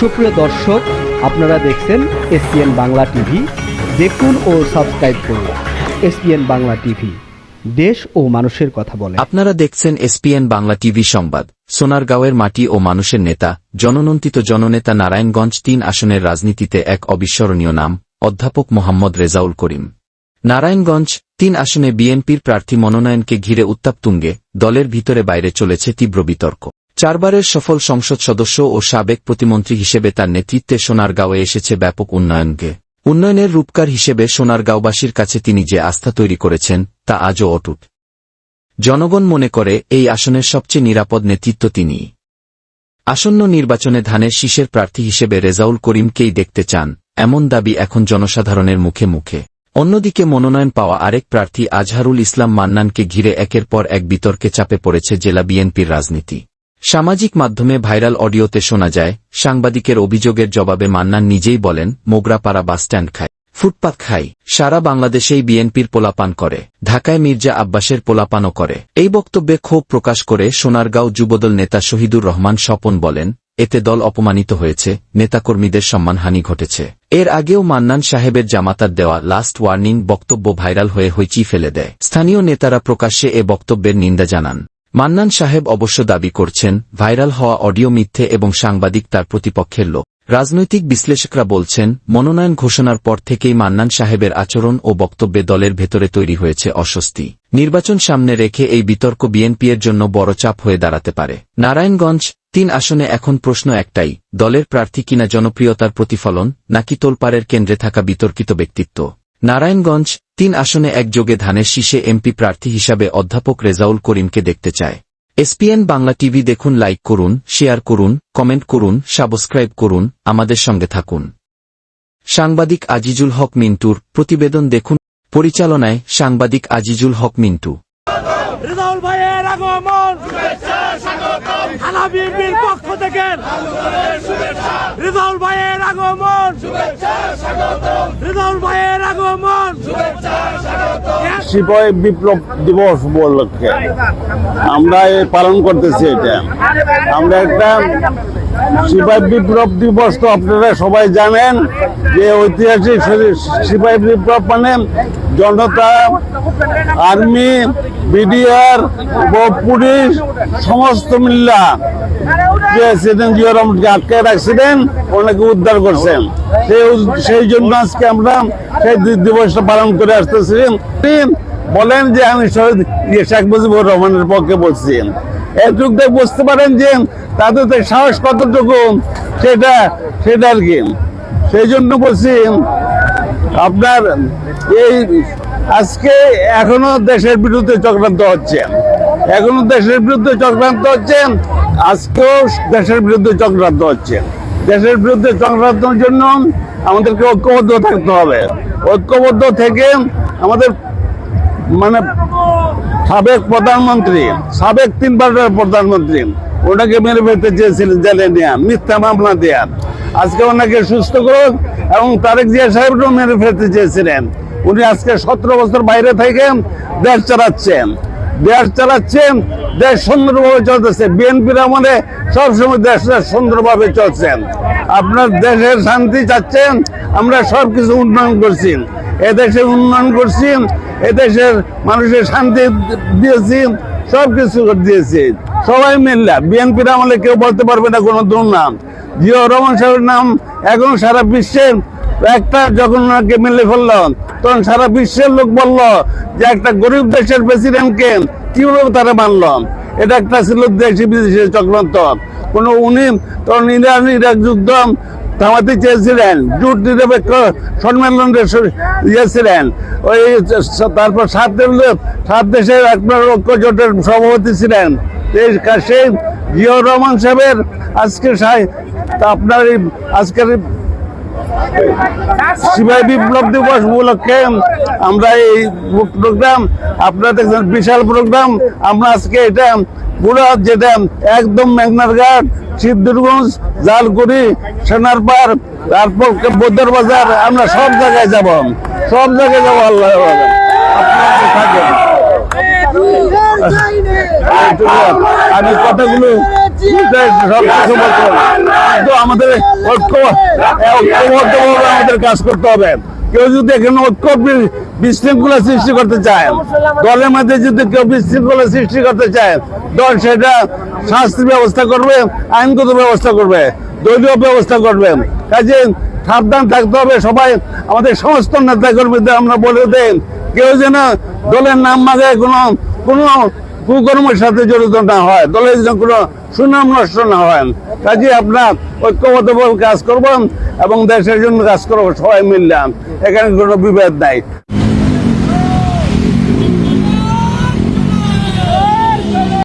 সুপ্রিয় দর্শক, আপনারা দেখছেন এসপিএন বাংলা টিভি। দেখুন ও সাবস্ক্রাইব করুন এসপিএন বাংলা টিভি। দেশ ও মানুষের কথা বলে। আপনারা দেখছেন এসপিএন বাংলা টিভি সংবাদ। সোনারগাঁওয়ের মাটি ও মানুষের নেতা জননন্তিত জননেতা নারায়ণগঞ্জ তিন আসনের রাজনীতিতে এক অবিস্মরণীয় নাম, অধ্যাপক মোহাম্মদ রেজাউল করিম। নারায়ণগঞ্জ তিন আসনে বিএনপির প্রার্থী মনোনয়নকে ঘিরে উত্তাপ তুঙ্গে দলের ভিতরে বাইরে চলেছে তীব্র বিতর্ক। চারবারের সফল সংসদ সদস্য ও সাবেক প্রতিমন্ত্রী হিসেবে তার নেতৃত্বে সোনারগাঁওয়ে এসেছে ব্যাপক উন্নয়নকে। উন্নয়নের রূপকার হিসেবে সোনারগাঁওবাসীর কাছে তিনি যে আস্থা তৈরি করেছেন, তা আজও অটুট। জনগণ মনে করে এই আসনের সবচেয়ে নিরাপদ নেতৃত্ব তিনিই আসন্ন নির্বাচনে ধানের শীষের প্রার্থী হিসেবে রেজাউল করিমকেই দেখতে চান, এমন দাবি এখন জনসাধারণের মুখে মুখে। অন্যদিকে মনোনয়ন পাওয়া আরেক প্রার্থী আজহারুল ইসলাম মান্নানকে ঘিরে একের পর এক বিতর্কে চাপে পড়েছে জেলা বিএনপির রাজনীতি। সামাজিক মাধ্যমে ভাইরাল অডিওতে শোনা যায়, সাংবাদিকের অভিযোগের জবাবে মান্নান নিজেই বলেন, মোগরাপাড়া বাসস্ট্যান্ড খায়, ফুটপাত খাই সারা বাংলাদেশেই বিএনপির পোলাপান করে, ঢাকায় মির্জা আব্বাসের পোলাপানও করে। এই বক্তব্যে ক্ষোভ প্রকাশ করে সোনারগাঁও যুবদল নেতা শহীদুর রহমান স্বপন বলেন, এতে দল অপমানিত হয়েছে, নেতাকর্মীদের সম্মানহানি ঘটেছে। এর আগেও মান্নান সাহেবের জামাতার দেওয়া লাস্ট ওয়ার্নিং বক্তব্য ভাইরাল হয়ে হইচি ফেলে দেয়। স্থানীয় নেতারা প্রকাশ্যে এ বক্তব্যের নিন্দা জানান। মান্নান সাহেব অবশ্য দাবি করছেন, ভাইরাল হওয়া অডিও মিথ্যে এবং সাংবাদিক তার প্রতিপক্ষের লোক। রাজনৈতিক বিশ্লেষকরা বলছেন, মনোনয়ন ঘোষণার পর থেকেই মান্নান সাহেবের আচরণ ও বক্তব্যে দলের ভেতরে তৈরি হয়েছে অস্বস্তি। নির্বাচন সামনে রেখে এই বিতর্ক বিএনপির জন্য বড় চাপ হয়ে দাঁড়াতে পারে। নারায়ণগঞ্জ, তিন আসনে এখন প্রশ্ন একটাই, দলের প্রার্থী কিনা জনপ্রিয়তার প্রতিফলন, নাকি তোলপাড়ের কেন্দ্রে থাকা বিতর্কিত ব্যক্তিত্ব? নারায়ণগঞ্জ, তিন আসনে একযোগে ধানের শীষে এমপি প্রার্থী হিসাবে অধ্যাপক রেজাউল করিমকে দেখতে চায়। এসপিএন বাংলা টিভি দেখুন, লাইক করুন, শেয়ার করুন, কমেন্ট করুন, সাবস্ক্রাইব করুন, আমাদের সঙ্গে থাকুন। সাংবাদিক আজিজুল হক মিন্টুর প্রতিবেদন দেখুন, পরিচালনায় সাংবাদিক আজিজুল হক মিন্টু। রেজাউল ভাইয়ের সিপাহী বিপ্লব দিবস উপলক্ষে আমরা পালন করতেছি এটা। আমরা একটা সিপাহী বিপ্লব দিবস তো আপনারা সবাই জানেন যে ঐতিহাসিক সিপাহী বিপ্লব মানে জনতা, আর্মি, বিডিআর, পুলিশ, সমস্ত মিল্লা যে রহমানকে আটকে রাখছিলেন ওনাকে উদ্ধার করছেন। সেই জন্য আজকে আমরা সেই দিবসটা পালন করে বলেন যে, আমি শহীদ ইয়ে শেখ মুজিবুর রহমানের পক্ষে বলছি। দিয়ে বুঝতে পারেন যে, তাদের সাহস কতটুকু, সেটা সেটা আর কি। সেই জন্য বলছি, আপনার এই আজকে এখনও দেশের বিরুদ্ধে চক্রান্ত হচ্ছে। এখনও দেশের বিরুদ্ধে চক্রান্ত হচ্ছে। আজকেও দেশের বিরুদ্ধে চক্রান্ত হচ্ছে। দেশের বিরুদ্ধে চক্রান্তের জন্য আমাদেরকে ঐক্যবদ্ধ থাকতে হবে। ঐক্যবদ্ধ থেকে আমাদের মানে সাবেক প্রধানমন্ত্রী, সাবেক তিনবারের প্রধানমন্ত্রী, ওনাকে মেরে ফেলতে চেয়েছিলেন জেলে নেয়া, মিথ্যা মামলা দেয়া। আজকে ওনাকে সুস্থ করুন এবং তারেক জিয়া সাহেবকেও মেরে ফেলতে চেয়েছিলেন। উনি আজকে সতেরো বছর বাইরে থেকে দেশ চালাচ্ছেন। দেশ চালাচ্ছেন দেশ সুন্দরভাবে চলতেছে। বিএনপির আমলে সবসময় দেশটা সুন্দরভাবে চলছেন আপনার দেশের শান্তি চাচ্ছেন, আমরা সব কিছু উন্নয়ন করছি। এদেশে উন্নয়ন করছি এদেশের মানুষের শান্তি দিয়েছি সব কিছু দিয়েছি। সবাই মিললা বিএনপির আমলে কেউ বলতে পারবে না, কোনো দুর্নাম জিও রহমান সাহেবের নাম এখন সারা বিশ্বের একটা ওনাকে মিলে ফেলল। তখন সারা বিশ্বের লোক বলল যে একটা গরিব দেশের প্রেসিডেন্টকে কীভাবে তারা মানল? এটা একটা ছিল দেশি বিদেশি চক্রান্ত। কোন উনি তখন ইরান, ইরাক যুদ্ধ থামাতে চেয়েছিলেন। জুট নিরপেক্ষ সম্মেলনের স- ইয়ে ওই তারপর সাত সাত দেশের একবার ঐক্য জোটের সভাপতি ছিলেন। সেই জিয়াউর রহমান সাহেবের আজকে আপনার আজকের সিপাহী বিপ্লব দিবস উপলক্ষে আমরা এই প্রোগ্রাম আপনারা দেখছেন বিশাল প্রোগ্রাম আমরা আজকে এটা পুরো যেটা একদম মেঘনার ঘাট সিদ্ধুরগঞ্জ জালকুড়ি সোনারপাড় তারপর বৌদ্ধর বাজার আমরা সব জায়গায় যাব। সব জায়গায় যাব আল্লাহ থাকেন। আমি কথাগুলো কাজ করতে হবে। কেউ যদি সৃষ্টি করতে চায়, দলের মধ্যে যদি কেউ সৃষ্টি করতে চায়, দল সেটা শাস্তির ব্যবস্থা করবে, আইনগত ব্যবস্থা করবে, দলীয় ব্যবস্থা করবে। কাজে সাবধান থাকতে হবে। সবাই, আমাদের সমস্ত নেতা কর্মীদের আমরা বলে দেন কেউ যেন দলের নাম মাগে কোনো কোনো কুকর্মের সাথে জড়িত না হয়, দলের যেন কোনো সুনাম নষ্ট না হয়। কাজে আপনার ঐক্যবদ্ধভাবে কাজ করবেন এবং দেশের জন্য কাজ করব সবাই মিললাম। এখানে কোনো বিভেদ নাই।